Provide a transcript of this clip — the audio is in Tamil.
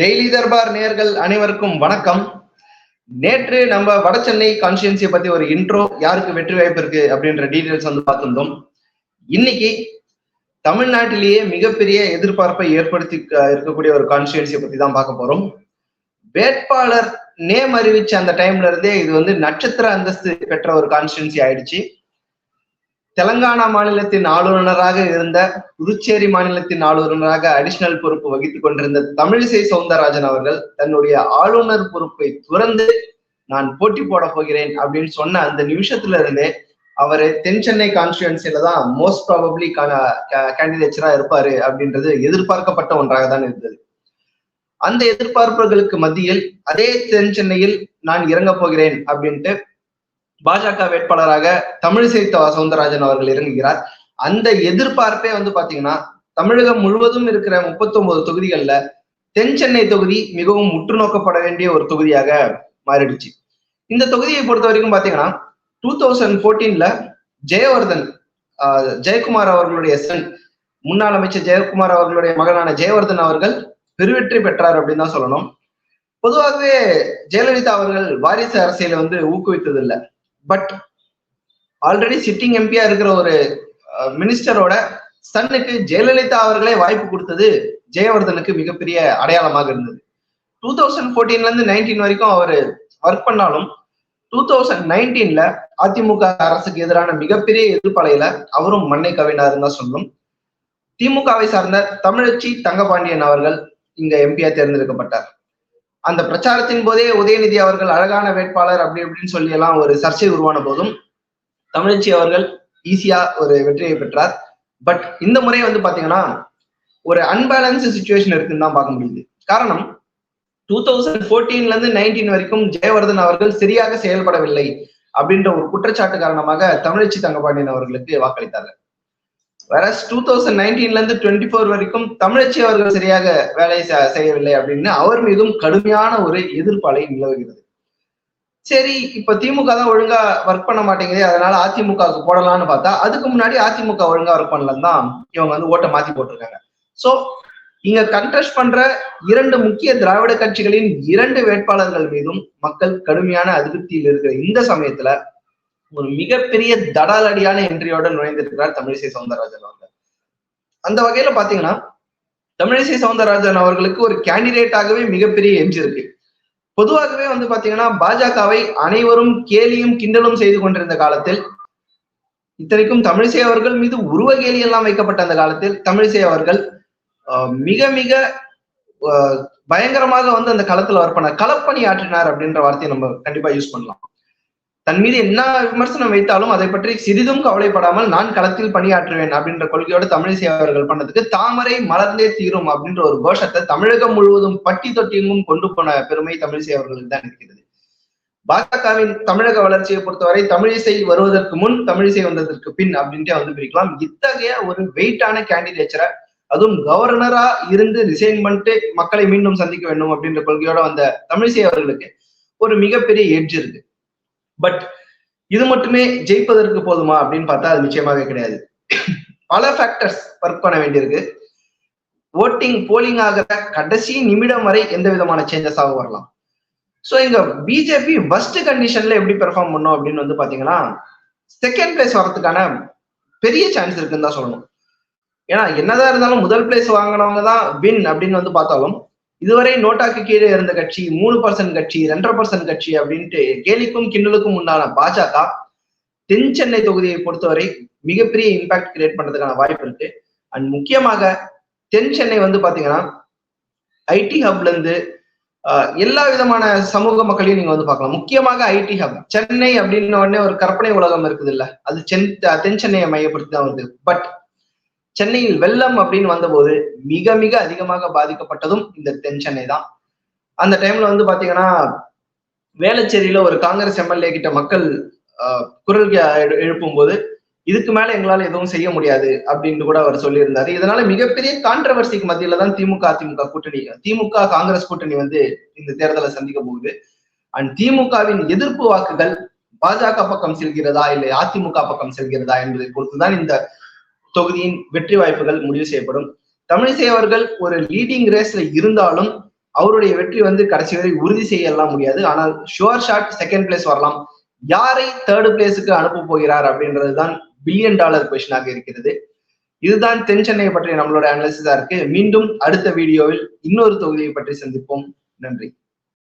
டெய்லி தர்பார் நேர்கள் அனைவருக்கும் வணக்கம். நேற்று நம்ம வட சென்னை கான்ஸ்டியன்சியை பத்தி ஒரு இன்ட்ரோ யாருக்கு வெற்றி வாய்ப்பு இருக்கு அப்படின்ற டீடைல்ஸ் வந்து பார்த்திருந்தோம். இன்னைக்கு தமிழ்நாட்டிலேயே மிகப்பெரிய எதிர்பார்ப்பை ஏற்படுத்தி இருக்கக்கூடிய ஒரு கான்ஸ்டியன்சியை பத்தி தான் பார்க்க போறோம். வேட்பாளர் நேம் அறிவிச்ச அந்த டைம்ல இருந்தே இது வந்து நட்சத்திர அந்தஸ்து பெற்ற ஒரு கான்ஸ்டியன்சி ஆயிடுச்சு. தெலங்கானா மாநிலத்தின் ஆளுநராக இருந்த புதுச்சேரி மாநிலத்தின் ஆளுநராக அடிஷனல் பொறுப்பு வகித்துக் கொண்டிருந்த தமிழிசை சவுந்தரராஜன் அவர்கள் தன்னுடைய ஆளுநர் பொறுப்பை துறந்து நான் போட்டி போட போகிறேன் அப்படின்னு சொன்ன அந்த நிமிஷத்துல இருந்தே அவர் தென் சென்னை கான்ஸ்டுவன்சில தான் மோஸ்ட் ப்ராபப்ளி கேண்டிடேச்சரா இருப்பாரு அப்படின்றது எதிர்பார்க்கப்பட்ட ஒன்றாக தான் இருந்தது. அந்த எதிர்பார்ப்புகளுக்கு மத்தியில் அதே தென் சென்னையில் நான் இறங்க போகிறேன் அப்படின்ட்டு பாஜக வேட்பாளராக தமிழிசை சவுந்தரராஜன் அவர்கள் இறங்குகிறார். அந்த எதிர்பார்ப்பே வந்து பாத்தீங்கன்னா தமிழகம் முழுவதும் இருக்கிற முப்பத்தி ஒன்பது தொகுதிகள்ல தென் சென்னை தொகுதி மிகவும் உற்று நோக்கப்பட வேண்டிய ஒரு தொகுதியாக மாறிடுச்சு. இந்த தொகுதியை பொறுத்த வரைக்கும் பாத்தீங்கன்னா டூ தௌசண்ட் போர்டீன்ல ஜெயவர்தன் ஜெயக்குமார் அவர்களுடைய சன் முன்னாள் அமைச்சர் ஜெயக்குமார் அவர்களுடைய மகனான ஜெயவர்தன் அவர்கள் பெருவெற்றி பெற்றார் அப்படின்னு தான் சொல்லணும். பொதுவாகவே ஜெயலலிதா அவர்கள் வாரிசு அரசியலை வந்து ஊக்குவித்தது இல்லை பட் ஆல்ரெடி சிட்டிங் எம்பியா இருக்கிற ஒரு மினிஸ்டரோட சன்னுக்கு ஜெயலலிதா அவர்களே வாய்ப்பு கொடுத்தது ஜெயவர்தனுக்கு மிகப்பெரிய அடையாளமாக இருந்தது. டூ தௌசண்ட் ஃபோர்டீன்ல இருந்து நைன்டீன் வரைக்கும் அவர் ஒர்க் பண்ணாலும் டூ தௌசண்ட் நைன்டீன்ல அதிமுக அரசுக்கு எதிரான மிகப்பெரிய எதிர்ப்பலையில அவரும் மண்ணை கவினார் தான் சொல்லும். திமுகவை சார்ந்த தமிழச்சி தங்கபாண்டியன் அவர்கள் இங்க எம்பியா தேர்ந்தெடுக்கப்பட்டார். அந்த பிரச்சாரத்தின் போதே உதயநிதி அவர்கள் அழகான வேட்பாளர் அப்படி இப்படின்னு சொல்லி எல்லாம் ஒரு சர்ச்சை உருவான போதும் தமிழச்சி அவர்கள் ஈஸியா ஒரு வெற்றியை பெற்றார். பட் இந்த முறை வந்து பாத்தீங்கன்னா ஒரு அன்பேலன்ஸ் சுச்சுவேஷன் இருக்குன்னு தான் பார்க்க முடியுது. காரணம் டூ தௌசண்ட் ஃபோர்டீன்ல இருந்து நைன்டீன் வரைக்கும் ஜெயவர்தன் அவர்கள் சரியாக செயல்படவில்லை அப்படின்ற ஒரு குற்றச்சாட்டு காரணமாக தமிழச்சி தங்கபாண்டியன் அவர்களுக்கு வாக்களித்தார்கள். வேற டூ தௌசண்ட் நைன்டீன்ல இருந்து டுவெண்ட்டி ஃபோர் வரைக்கும் தமிழச்சி அவர்கள் சரியாக வேலை செய்யவில்லை அப்படின்னு அவர் மீதும் கடுமையான ஒரு எதிர்ப்பாலை நிலவுகிறது. சரி இப்ப திமுக தான் ஒழுங்கா ஒர்க் பண்ண மாட்டேங்குது அதனால அதிமுகவுக்கு போடலாம்னு பார்த்தா அதுக்கு முன்னாடி அதிமுக ஒழுங்கா ஒர்க் பண்ணலன்னு தான் இவங்க வந்து ஓட்டை மாத்தி போட்டிருக்காங்க. சோ இங்க கண்டெஸ்ட் பண்ற இரண்டு முக்கிய திராவிட கட்சிகளின் இரண்டு வேட்பாளர்கள் மீதும் மக்கள் கடுமையான அதிருப்தியில் இருக்கிற இந்த சமயத்துல ஒரு மிகப்பெரிய தடாலடியான என்ட்ரியோட நுழைந்திருக்கிறார் தமிழிசை சவுந்தரராஜன் அவர்கள். அந்த வகையில பாத்தீங்கன்னா தமிழிசை சவுந்தரராஜன் அவர்களுக்கு ஒரு கேண்டிடேட்டாகவே மிகப்பெரிய எஞ்சி இருக்கு. பொதுவாகவே வந்து பாத்தீங்கன்னா பாஜகவை அனைவரும் கேலியும் கிண்டலும் செய்து கொண்டிருந்த காலத்தில் இத்தனைக்கும் தமிழிசை அவர்கள் மீது உருவ கேலி எல்லாம் வைக்கப்பட்ட அந்த காலத்தில் தமிழிசை அவர்கள் மிக மிக பயங்கரமாக வந்து அந்த களத்துல ஒர்க் பண்ண களப்பணி ஆற்றினார் அப்படின்ற வார்த்தையை நம்ம கண்டிப்பா யூஸ் பண்ணலாம். தன் மீது என்ன விமர்சனம் வைத்தாலும் அதை பற்றி சிறிதும் கவலைப்படாமல் நான் களத்தில் பணியாற்றுவேன் அப்படின்ற கொள்கையோடு தமிழிசை அவர்கள் பண்ணதுக்கு தாமரை மலர்ந்தே தீரும் அப்படின்ற ஒரு கோஷத்தை தமிழகம் முழுவதும் பட்டி தொட்டியெங்கும் கொண்டு போன பெருமை தமிழிசை அவர்களுக்கு தான் இருக்கிறது. பாஜகவின் தமிழக வளர்ச்சியை பொறுத்தவரை தமிழிசை வருவதற்கு முன் தமிழிசை வந்ததற்கு பின் அப்படின்ட்டு வந்து பிரிக்கலாம். இத்தகைய ஒரு வெயிட்டான கேண்டிடேச்சரை அதுவும் கவர்னரா இருந்து ரிசைன் பண்ணிட்டு மக்களை மீண்டும் சந்திக்க வேண்டும் அப்படின்ற கொள்கையோட வந்த தமிழிசை அவர்களுக்கு ஒரு மிகப்பெரிய எட்ஜ் இருக்கு. பட் இது மட்டுமே ஜெயிப்பதற்கு போதுமா அப்படின்னு பார்த்தா அது நிச்சயமாக கிடையாது. பல ஃபேக்டர்ஸ் ஒர்க் பண்ண வேண்டியிருக்கு. ஓட்டிங் போலிங் ஆகிற கடைசி நிமிடம் வரை எந்த விதமான சேஞ்சஸாக வரலாம். ஸோ இங்க பிஜேபி ஃபர்ஸ்ட் கண்டிஷன்ல எப்படி பெர்ஃபார்ம் பண்ணும் அப்படின்னு வந்து பாத்தீங்கன்னா செகண்ட் பிளேஸ் வரதுக்கான பெரிய சான்ஸ் இருக்குன்னு தான் சொல்லணும். ஏன்னா என்னதான் இருந்தாலும் முதல் பிளேஸ் வாங்கினவங்க தான் வின் அப்படின்னு வந்து பார்த்தாலும் இதுவரை நோட்டாக்கு கீழே இருந்த கட்சி மூணு பர்சன்ட் கட்சி ரெண்டரை பர்சன்ட் கட்சி அப்படின்ட்டு கேலிக்கும் கிண்டலுக்கும் உண்டான பாஜக தென் சென்னை தொகுதியை பொறுத்தவரை மிகப்பெரிய இம்பாக்ட் கிரியேட் பண்றதுக்கான வாய்ப்பு இருக்கு. அண்ட் முக்கியமாக தென் சென்னை வந்து பாத்தீங்கன்னா ஐடி ஹப்ல இருந்து எல்லா விதமான சமூக மக்களையும் நீங்க வந்து பார்க்கலாம். முக்கியமாக ஐடி ஹப் சென்னை அப்படின்ன உடனே ஒரு கற்பனை உலகம் இருக்குது இல்ல அது சென் தென் சென்னையை மையப்படுத்தி தான் வருது. பட் சென்னையில் வெள்ளம் அப்படின்னு வந்தபோது மிக மிக அதிகமாக பாதிக்கப்பட்டதும் இந்த தென் சென்னை தான். அந்த டைம்ல வந்து பாத்தீங்கன்னா வேளச்சேரியில ஒரு காங்கிரஸ் எம்எல்ஏ கிட்ட மக்கள் குரல் எழுப்பும் போது இதுக்கு மேல எங்களால எதுவும் செய்ய முடியாது அப்படின்னு கூட அவர் சொல்லியிருந்தாரு. இதனால மிகப்பெரிய கான்ட்ரவர்சிக்கு மத்தியில தான் திமுக அதிமுக கூட்டணி திமுக காங்கிரஸ் கூட்டணி வந்து இந்த தேர்தலை சந்திக்க போகுது. அண்ட் திமுகவின் எதிர்ப்பு வாக்குகள் பாஜக பக்கம் செல்கிறதா இல்லை அதிமுக பக்கம் செல்கிறதா என்பதை பொறுத்துதான் இந்த தொகுதியின் வெற்றி வாய்ப்புகள் முடிவு செய்யப்படும். தமிழிசை அவர்கள் ஒரு லீடிங் ரேஸ்ல இருந்தாலும் அவருடைய வெற்றி வந்து கடைசி வரை உறுதி செய்யலாம் முடியாது. ஆனால் ஷுவர் ஷாட் செகண்ட் பிளேஸ் வரலாம். யாரை தேர்டு பிளேஸுக்கு அனுப்ப போகிறார் அப்படின்றது தான் பில்லியன் டாலர் கொஸ்டினாக இருக்கிறது. இதுதான் தென் சென்னை பற்றிய நம்மளோட அனாலிசிஸா இருக்கு. மீண்டும் அடுத்த வீடியோவில் இன்னொரு தொகுதியை பற்றி சந்திப்போம். நன்றி.